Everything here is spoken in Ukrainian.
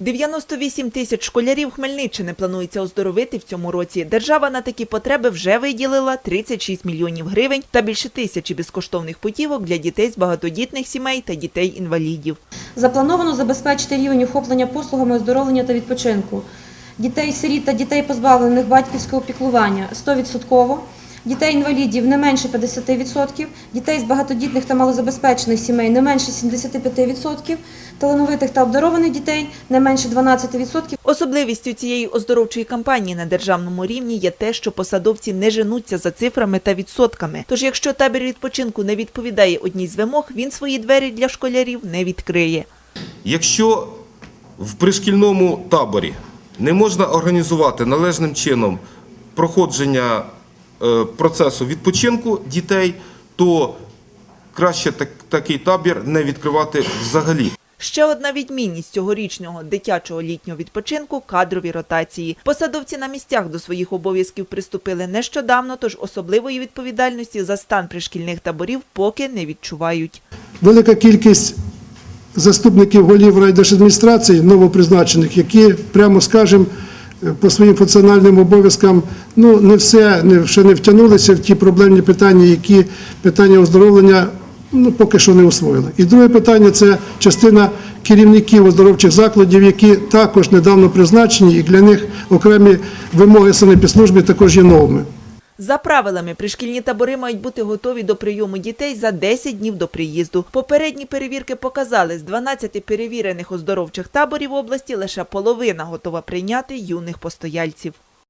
98 тисяч школярів Хмельниччини планується оздоровити в цьому році. Держава на такі потреби вже виділила 36 мільйонів гривень та більше тисячі безкоштовних путівок для дітей з багатодітних сімей та дітей-інвалідів. Заплановано забезпечити рівень охоплення послугами оздоровлення та відпочинку. Дітей-сиріт та дітей, позбавлених батьківського піклування 100%, дітей-інвалідів не менше 50%, дітей з багатодітних та малозабезпечених сімей не менше 75%, талановитих та обдарованих дітей не менше 12%. Особливістю цієї оздоровчої кампанії на державному рівні є те, що посадовці не женуться за цифрами та відсотками. Тож, якщо табір відпочинку не відповідає одній з вимог, він свої двері для школярів не відкриє. Якщо в пришкільному таборі не можна організувати належним чином проходження процесу відпочинку дітей, то краще такий табір не відкривати взагалі. Ще одна відмінність цьогорічного дитячого літнього відпочинку кадрові ротації. Посадовці на місцях до своїх обов'язків приступили нещодавно, тож особливої відповідальності за стан пришкільних таборів поки не відчувають. велика кількість заступників голів райдержадміністрації новопризначених, які, прямо скажемо, по своїм функціональним обов'язкам ну, не все, не, ще не втягнулися в ті проблемні питання, які питання оздоровлення ну, поки що не освоїли. І друге питання це частина керівників оздоровчих закладів, які також недавно призначені, і для них окремі вимоги санепідслужби також є новими. За правилами, пришкільні табори мають бути готові до прийому дітей за 10 днів до приїзду. Попередні перевірки показали, з 12 перевірених оздоровчих таборів області лише половина готова прийняти юних постояльців.